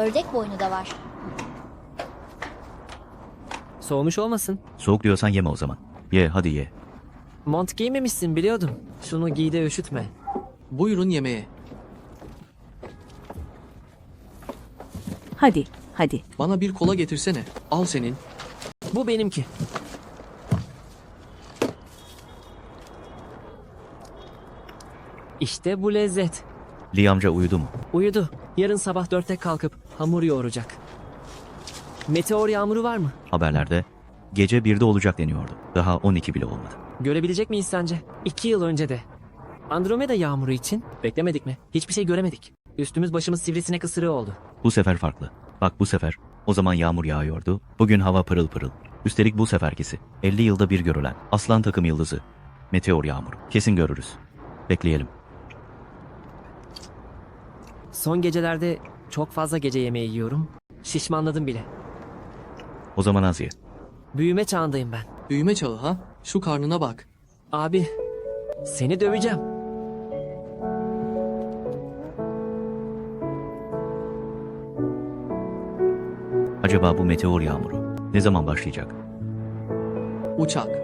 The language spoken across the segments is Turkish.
Ördek boynu da var. Soğumuş olmasın. Soğuk diyorsan yeme o zaman. Ye hadi ye. Mont giymemişsin biliyordum. Şunu giy de üşütme. Buyurun yemeğe. Hadi, hadi. Bana bir kola getirsene. Al senin. Bu benimki. İşte bu lezzet. Lee amca uyudu mu? Uyudu. Yarın sabah dörtte kalkıp hamur yoğuracak. Meteor yağmuru var mı? Haberlerde gece 1'de olacak deniyordu. Daha 12 bile olmadı. Görebilecek miyiz sence? İki yıl önce de. Andromeda yağmuru için beklemedik mi? Hiçbir şey göremedik. Üstümüz başımız sivrisinek ısırığı oldu. Bu sefer farklı. Bak bu sefer o zaman yağmur yağıyordu. Bugün hava pırıl pırıl. Üstelik bu seferkisi 50 yılda bir görülen aslan takım yıldızı. Meteor yağmuru. Kesin görürüz. Bekleyelim. Son gecelerde çok fazla gece yemeği yiyorum. Şişmanladım bile. O zaman az ye. Büyüme çağındayım ben. Büyüme çağı ha? Şu karnına bak. Abi, seni döveceğim. Acaba bu meteor yağmuru ne zaman başlayacak? Uçak.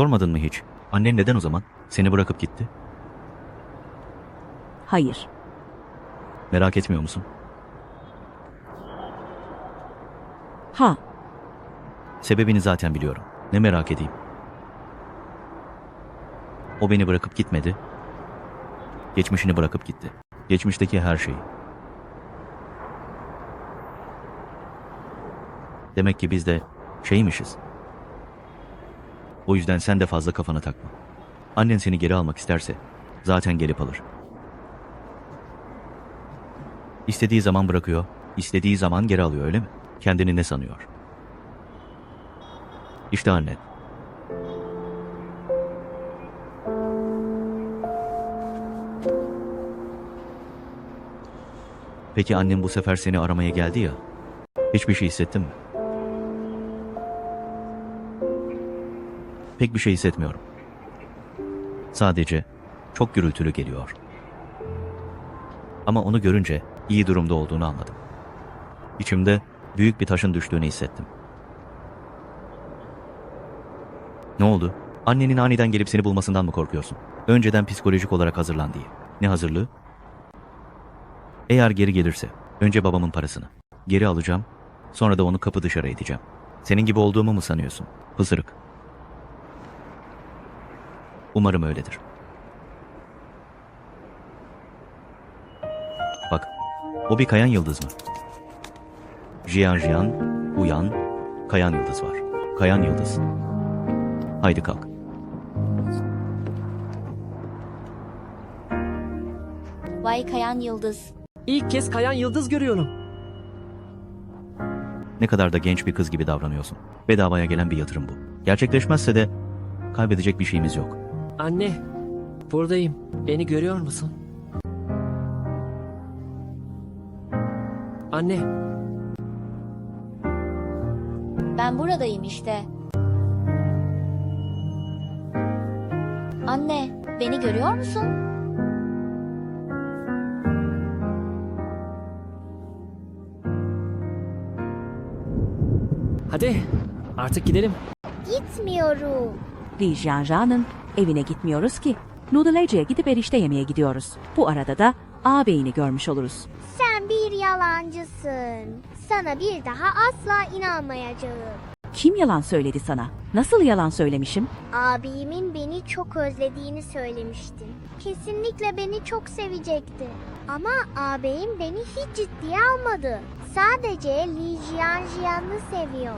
Sormadın mı hiç? Annen neden o zaman? Seni bırakıp gitti. Hayır. Merak etmiyor musun? Ha, Sebebini zaten biliyorum. Ne merak edeyim. O beni bırakıp gitmedi. Geçmişini bırakıp gitti. Geçmişteki her şeyi. Demek ki biz de şeymişiz. O yüzden sen de fazla kafana takma. Annen seni geri almak isterse zaten gelip alır. İstediği zaman bırakıyor, istediği zaman geri alıyor öyle mi? Kendini ne sanıyor? İşte annen. Peki annem bu sefer seni aramaya geldi ya. Hiçbir şey hissettin mi? Pek bir şey hissetmiyorum. Sadece çok gürültülü geliyor. Ama onu görünce iyi durumda olduğunu anladım. İçimde büyük bir taşın düştüğünü hissettim. Ne oldu? Annenin aniden gelip seni bulmasından mı korkuyorsun? Önceden psikolojik olarak hazırlan diye. Ne hazırlığı? Eğer geri gelirse önce babamın parasını geri alacağım. Sonra da onu kapı dışarı edeceğim. Senin gibi olduğumu mu sanıyorsun? Pısırık. Umarım öyledir. Bak, o bir kayan yıldız mı? Jiyan Jiyan, uyan, kayan yıldız var. Kayan yıldız. Haydi kalk. Vay kayan yıldız. İlk kez kayan yıldız görüyorum. Ne kadar da genç bir kız gibi davranıyorsun. Bedavaya gelen bir yatırım bu. Gerçekleşmezse de kaybedecek bir şeyimiz yok. Anne, buradayım. Beni görüyor musun? Anne, Ben buradayım işte. Anne, beni görüyor musun? hadi artık gidelim. Gitmiyorum. Li Jianjian'ın evine gitmiyoruz ki. Noodle'ciye gidip erişte yemeye gidiyoruz. Bu arada da ağabeyini görmüş oluruz. Sen bir yalancısın. Sana bir daha asla inanmayacağım. Kim yalan söyledi sana? Nasıl yalan söylemişim? Abimin beni çok özlediğini söylemiştin. Kesinlikle beni çok sevecekti. Ama ağabeyim beni hiç ciddiye almadı. Sadece Li Jianjian'ı seviyor.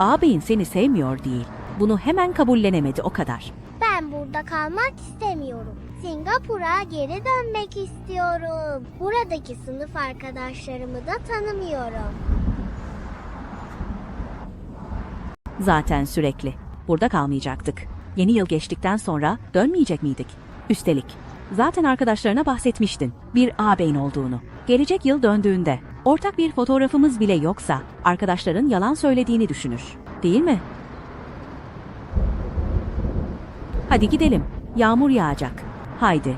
Ağabeyin seni sevmiyor değil. Bunu hemen kabullenemedi o kadar. Ben burada kalmak istemiyorum. Singapur'a geri dönmek istiyorum. Buradaki sınıf arkadaşlarımı da tanımıyorum. Zaten sürekli. Burada kalmayacaktık. Yeni yıl geçtikten sonra dönmeyecek miydik? Üstelik zaten arkadaşlarına bahsetmiştin bir ağabeyin olduğunu. Gelecek yıl döndüğünde ortak bir fotoğrafımız bile yoksa arkadaşların yalan söylediğini düşünür. Değil mi? Hadi gidelim. Yağmur yağacak. Haydi.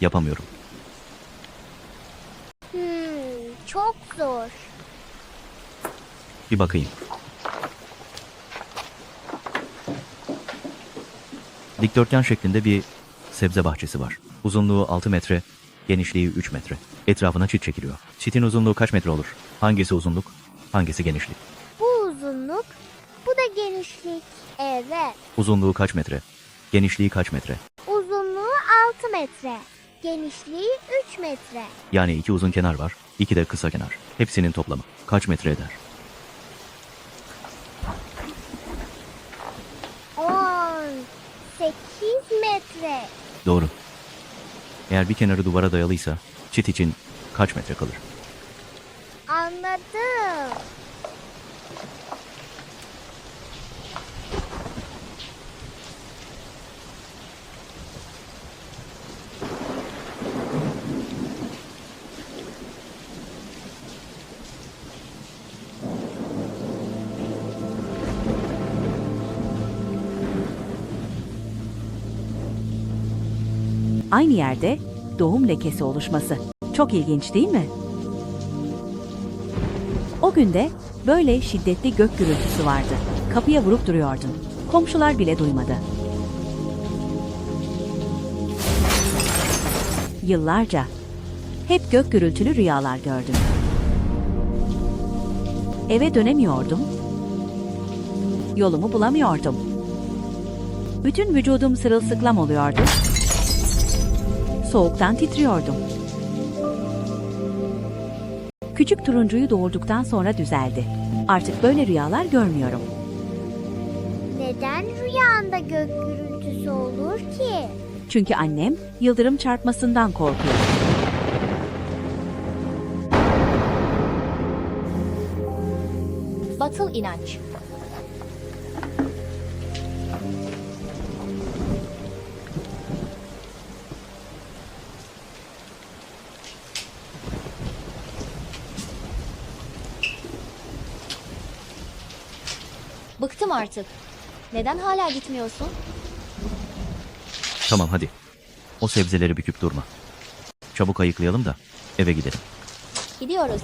Yapamıyorum. Hmm, çok zor. Bir bakayım. Dikdörtgen şeklinde bir sebze bahçesi var. Uzunluğu 6 metre, genişliği 3 metre. Etrafına çit çekiliyor. Çitin uzunluğu kaç metre olur? Hangisi uzunluk, hangisi genişlik? Bu uzunluk, bu da genişlik. Evet. Uzunluğu kaç metre? Genişliği kaç metre? Uzunluğu 6 metre. Genişliği 3 metre. Yani iki uzun kenar var, iki de kısa kenar. Hepsinin toplamı kaç metre eder? 10, 8 metre. Doğru. Eğer bir kenarı duvara dayalıysa çit için kaç metre kalır? Anladım. Aynı yerde doğum lekesi oluşması. Çok ilginç değil mi? O günde böyle şiddetli gök gürültüsü vardı. Kapıya vurup duruyordun. Komşular bile duymadı. Yıllarca hep gök gürültülü rüyalar gördüm. Eve dönemiyordum. Yolumu bulamıyordum. Bütün vücudum sırılsıklam oluyordu. Soğuktan titriyordum. Küçük turuncuyu doğurduktan sonra düzeldi. Artık böyle rüyalar görmüyorum. Neden rüyanda gök gürültüsü olur ki? Çünkü annem yıldırım çarpmasından korkuyor. Batıl inanç. Bıktım artık. Neden hala gitmiyorsun? Tamam hadi. O sebzeleri büküp durma. Çabuk ayıklayalım da eve gidelim. Gidiyoruz.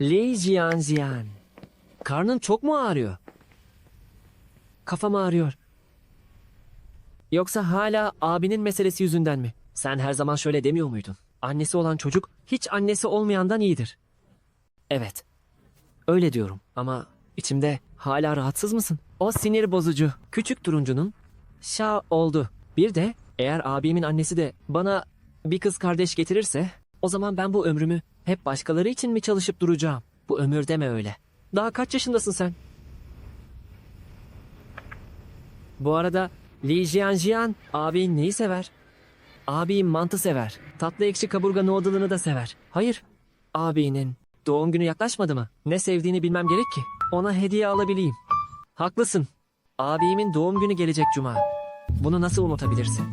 Li Jian Jian. Karnın çok mu ağrıyor? Kafam ağrıyor. Yoksa hala abinin meselesi yüzünden mi? Sen her zaman şöyle demiyor muydun? Annesi olan çocuk hiç annesi olmayandan iyidir. Evet. Öyle diyorum ama içimde hala rahatsız mısın? O sinir bozucu. Küçük turuncunun şa oldu. Bir de eğer abimin annesi de bana bir kız kardeş getirirse o zaman ben bu ömrümü hep başkaları için mi çalışıp duracağım? Bu ömür deme öyle. Daha kaç yaşındasın sen? Bu arada Li Jianjian abin neyi sever? Abim mantı sever. Tatlı ekşi kaburga noodle'ını da sever. Hayır. Abinin doğum günü yaklaşmadı mı? Ne sevdiğini bilmem gerek ki. Ona hediye alabileyim. Haklısın. Abimin doğum günü gelecek cuma. Bunu nasıl unutabilirsin?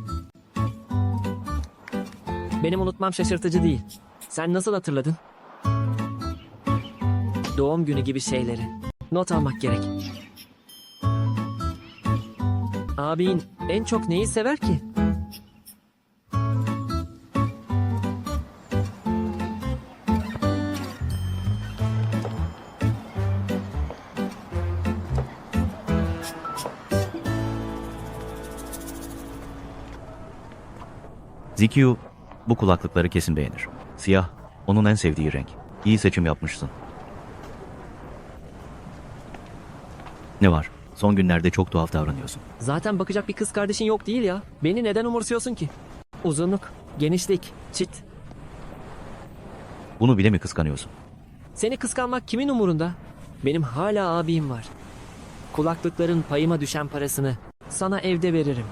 Benim unutmam şaşırtıcı değil. Sen nasıl hatırladın? doğum günü gibi şeyleri. Not almak gerek. Abin en çok neyi sever ki? Zikyu bu kulaklıkları kesin beğenir. Siyah, onun en sevdiği renk. İyi seçim yapmışsın. Ne var? Son günlerde çok tuhaf davranıyorsun. Zaten bakacak bir kız kardeşin yok değil ya. Beni neden umursuyorsun ki? Uzunluk, genişlik, çit. Bunu bile mi kıskanıyorsun? Seni kıskanmak kimin umurunda? Benim hala abim var. Kulaklıkların payıma düşen parasını sana evde veririm.